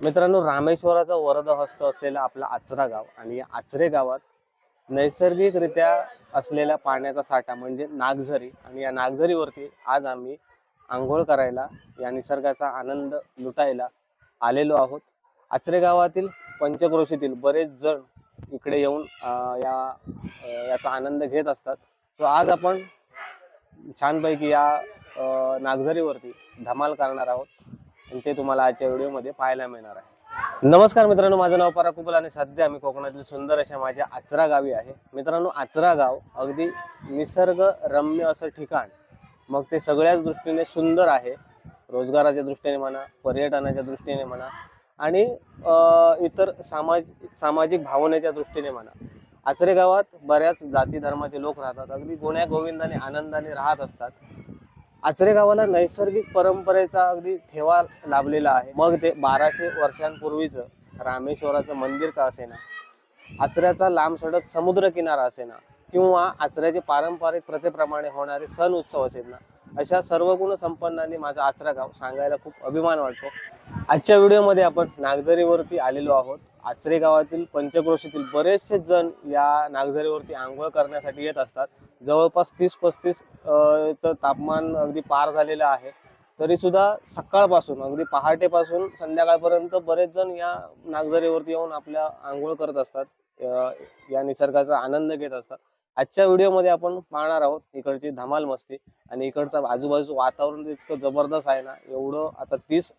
मित्रांनो रामेश्वराचा वरद हस्त असलेला आपला आचरा गाव आणि या आचरे गावात नैसर्गिकरित्या असलेल्या पाण्याचा साठा म्हणजे नागझरी आणि या नागझरीवरती आज आम्ही आंघोळ करायला या निसर्गाचा आनंद लुटायला आलेलो आहोत. आचरे गावातील पंचक्रोशीतील बरेच जण इकडे येऊन या याचा आनंद घेत असतात. तो आज आपण छानपैकी या नागझरीवरती धमाल करणार आहोत. आणि ते तुम्हाला आजच्या व्हिडिओमध्ये पाहायला मिळणार आहे. नमस्कार मित्रांनो माझं नाव पराकुबल आणि सध्या मी कोकणातील सुंदर अशा माझ्या आचरा गावी आहे. मित्रांनो आचरा गाव अगदी निसर्गरम्य असं ठिकाण. मग ते सगळ्याच दृष्टीने सुंदर आहे. रोजगाराच्या दृष्टीने म्हणा पर्यटनाच्या दृष्टीने म्हणा आणि इतर सामाज सामाजिक भावनेच्या दृष्टीने म्हणा. आचरे गावात बऱ्याच जाती धर्माचे लोक राहतात. अगदी गुण्या गोविंदाने आनंदाने राहत असतात. आचरे गावाला नैसर्गिक परंपरेचा अगदी ठेवा लाभलेला आहे. मग ते बाराशे वर्षांपूर्वीचं रामेश्वराचं मंदिर का असेना? आचऱ्याचा लांब सडक समुद्र किनारा असेना? किंवा आचऱ्याचे पारंपरिक प्रथेप्रमाणे होणारे सण उत्सव असेल ना अशा सर्व गुण संपन्नाने माझा आचरा गाव सांगायला खूप अभिमान वाटतो. आजच्या व्हिडिओमध्ये आपण नागझरीवरती आलेलो आहोत. आचरे गावातील पंचक्रोशीतील बरेचसे जण या नागझरीवरती आंघोळ करण्यासाठी येत असतात. जवळपास तीस पस्तीस चं तापमान अगदी पार झालेलं आहे. तरीसुद्धा सकाळपासून अगदी पहाटेपासून संध्याकाळपर्यंत बरेच जण या नागझरीवरती येऊन आपल्या आंघोळ करत असतात. या निसर्गाचा आनंद घेत असतात. आजच्या व्हिडिओमध्ये आपण पाहणार आहोत इकडची धमाल मस्ती आणि इकडचं आजूबाजूचं वातावरण इतकं जबरदस्त आहे ना एवढं आता तीस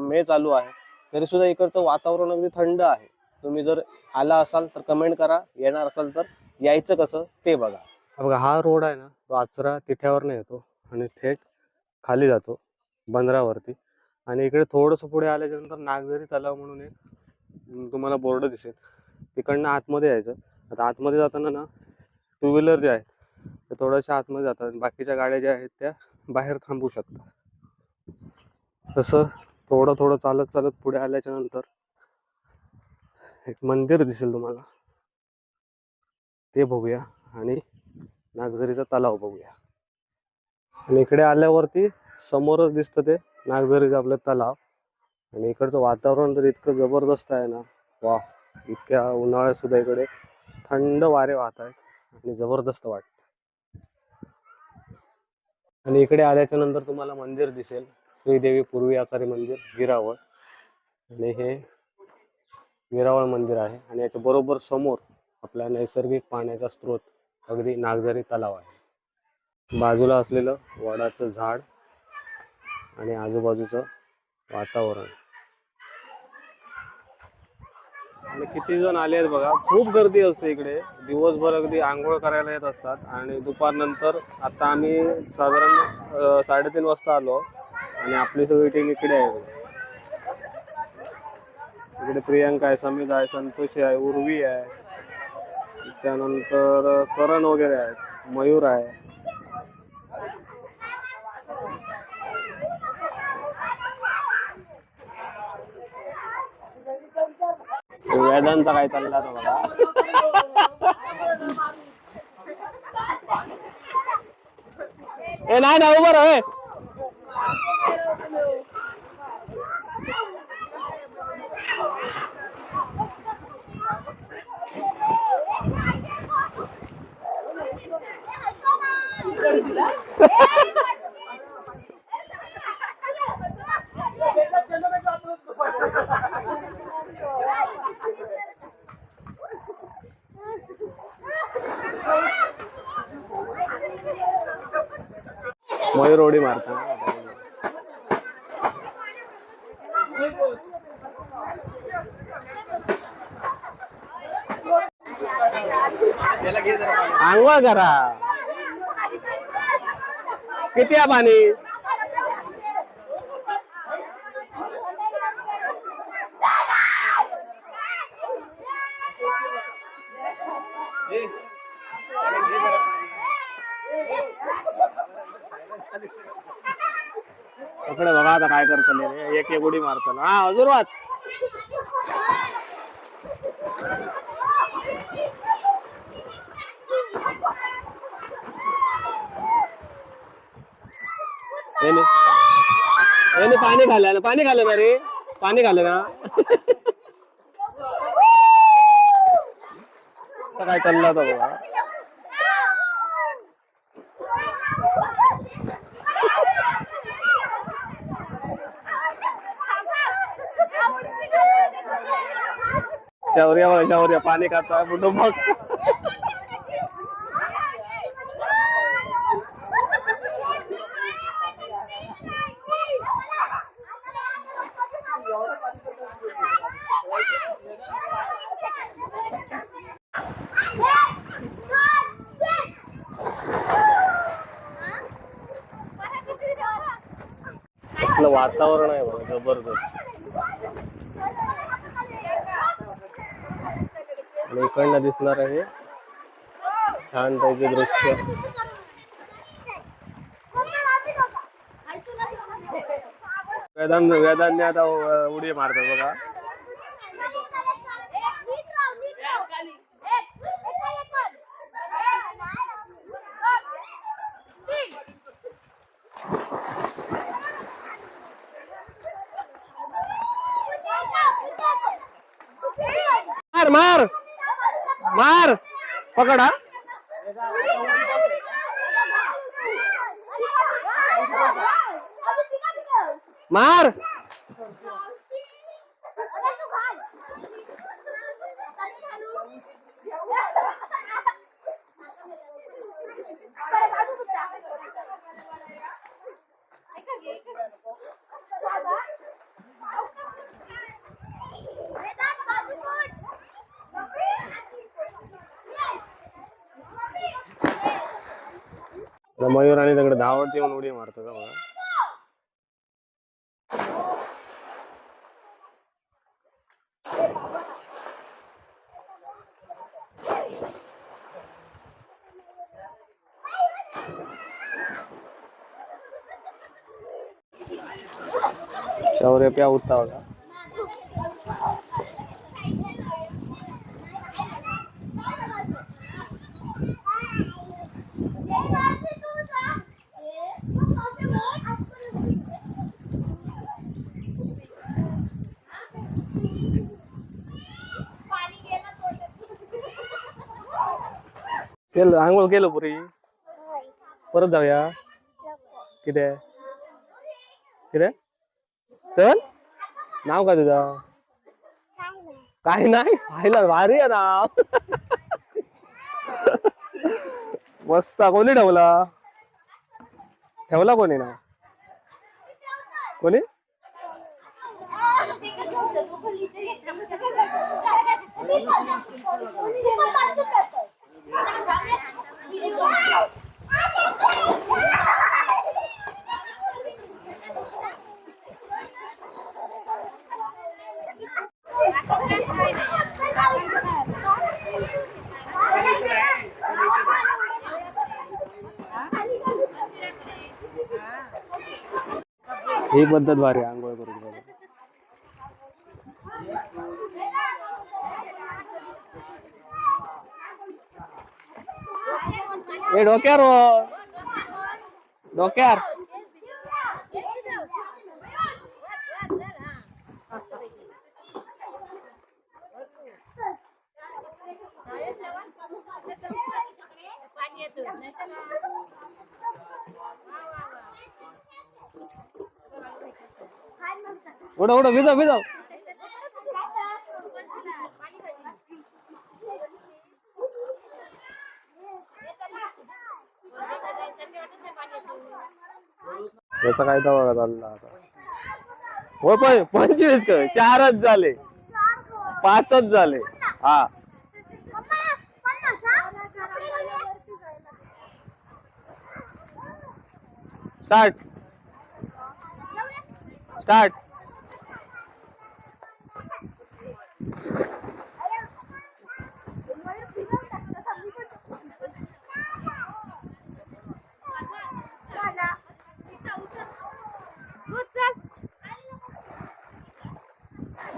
मे चालू आहे. तरी सुद्धा इकडचं वातावरण अगदी थंड आहे. तुम्ही जर आला असाल तर कमेंट करा. येणार असाल तर यायचं कसं ते बघा. बघा हा रोड आहे ना तो आचरा तिठ्यावरनं येतो आणि थेट खाली जातो बंदरावरती. आणि इकडे थोडंसं पुढे आल्याच्यानंतर नागझरी तलाव म्हणून एक तुम्हाला बोर्ड दिसेल. तिकडनं आतमध्ये यायचं. आता आतमध्ये जाताना ना टू व्हीलर जे आहेत ते थोड्याशा आतमध्ये जातात. आणि बाकीच्या गाड्या ज्या आहेत त्या बाहेर थांबू शकतात. तसं थोडं थोडं चालत चालत पुढे आल्याच्यानंतर एक मंदिर दिसेल तुम्हाला. ते बघूया आणि नागझरीचा तलाव बघूया. आणि इकडे आल्यावरती समोरच दिसतं ते नागझरीचं आपलं तलाव. आणि इकडचं वातावरण तर इतकं जबरदस्त आहे ना. वा इतक्या उन्हाळ्यात सुद्धा इकडे थंड वारे वाहत आहेत आणि जबरदस्त वाटत. आणि इकडे आल्याच्यानंतर तुम्हाला मंदिर दिसेल. श्रीदेवी पूर्वी आकारी मंदिर गिरावळ आणि हे गिरावळ मंदिर आहे. आणि याच्या बरोबर समोर आपला नैसर्गिक पाण्याचा स्रोत अगदी नागझरी तलाव आहे. बाजूला असलेलं वडाचं झाड आणि आजूबाजूचं वातावरण. आणि किती जण आले आहेत बघा. खूप गर्दी असते इकडे. दिवसभर अगदी आंघोळ करायला येत असतात. आणि दुपारनंतर आता आम्ही साधारण साडेतीन वाजता आलो. आणि आपली सगळी टीम इकडे आहे. इकडे प्रियांका आहे समित आहे संतोषी आहे उर्वी आहे. त्यानंतर करण वगैरे आहेत. मयूर आहे. वेदांचा काय चालला आता ए नाही ना उभं राह, मयूर उडी मारतो. आंघोळ करा. किती आहे पाणी? पकडे बघा आता काय करतले एक एक उडी मारताना हा हजूर वाच पाणी खाल्लं पाणी खाल्लं ना रे. पाणी खाल्लं ना. काय चाललं होतं बघा. शौर्य बघा शौर्य. पाणी खातोय कुठं मग वातावरण आहे बघा जबरदस्त. आणि दिसणार आहे. छान पैकी दृश्य. वेदांत वेदांनी आता उडी मारतात बघा. मार मार! मार. पकडा मार. मयूर आणि तिकडे धावत येऊन उडी मारतो का बघा. शौर्य प्या होता बघा. केलं आंघोळ केलं पुरी. परत जाऊया. किती? किती? चल. नाव का तुझं? काही नाही. पाहिलं भारी आहे नाव मस्त. कोणी ठेवला? ठेवला कोणी ना? कोणी? ही पद्धत भारी आहे आंघोळ करून बघा. ए डोक्यावर वर. डोक्यावर उडा उडा भिजाव भिजाव याचा काय दवा चालला आता हो पण पंचवीस कर. चारच झाले. पाचच झाले. हा. स्टार्ट. स्टार्ट.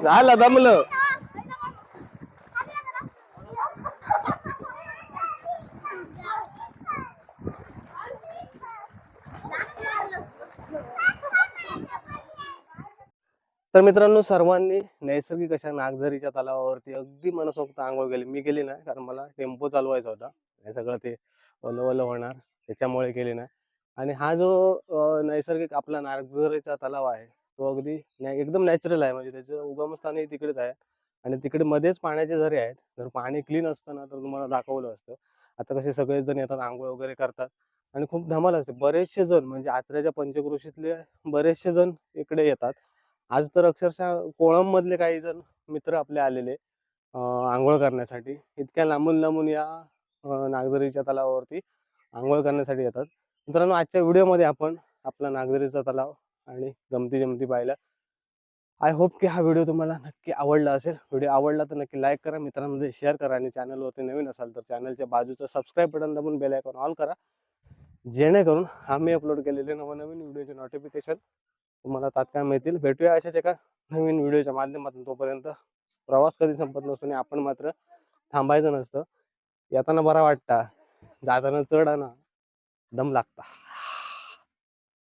झालं दमलं. तर मित्रांनो सर्वांनी नैसर्गिक अशा नागझरीच्या तलावावरती अगदी मनसोक्त आंघोळ केली. मी केली नाही कारण मला टेम्पो चालवायचा होता. हे सगळं ते ओलं ओलं होणार त्याच्यामुळे केली नाही. आणि हा जो नैसर्गिक आपला नागझरीचा तलाव आहे तो अगदी एकदम नॅचरल आहे. म्हणजे त्याचं उगमस्थानही तिकडेच आहे. आणि तिकडे मध्येच पाण्याचे झरे आहेत. जर पाणी क्लीन असतं ना तर तुम्हाला दाखवलं असतं. आता कसे सगळेच जण येतात आंघोळ वगैरे करतात. आणि खूप धमाल असते. बरेचसे जण म्हणजे आचऱ्याच्या पंचक्रोशीतले बरेचसे जण इकडे येतात. आज तर अक्षरशः कोळम मधले काही जण मित्र आपले आलेले आंघोळ करण्यासाठी. इतक्या लांबून लांबून या अं, नागझरीच्या तलावावरती आंघोळ करण्यासाठी येतात. मित्रांनो आजच्या व्हिडिओमध्ये आपण आपला नागझरीचा तलाव आणि गमती जमती पाहिल्या आय होप की हा व्हिडिओ तुम्हाला नक्की आवडला असेल. व्हिडिओ आवडला तर नक्की लाईक करा मित्रांमध्ये शेअर करा आणि चॅनलवरती नवीन असाल तर चॅनलच्या बाजूचं सबस्क्राईब बटन दाबून बेल आयकॉन ऑल करा. जेणेकरून आम्ही अपलोड केलेले नवनवीन व्हिडिओचे नोटिफिकेशन तुम्हाला तात्काळ मिळतील. भेटूया अशाच एका नवीन व्हिडिओच्या माध्यमातून. तोपर्यंत प्रवास कधी संपत नसतो आणि आपण मात्र थांबायचं नसतं. येताना बरा वाटता. जाताना चढ ना दम लागता.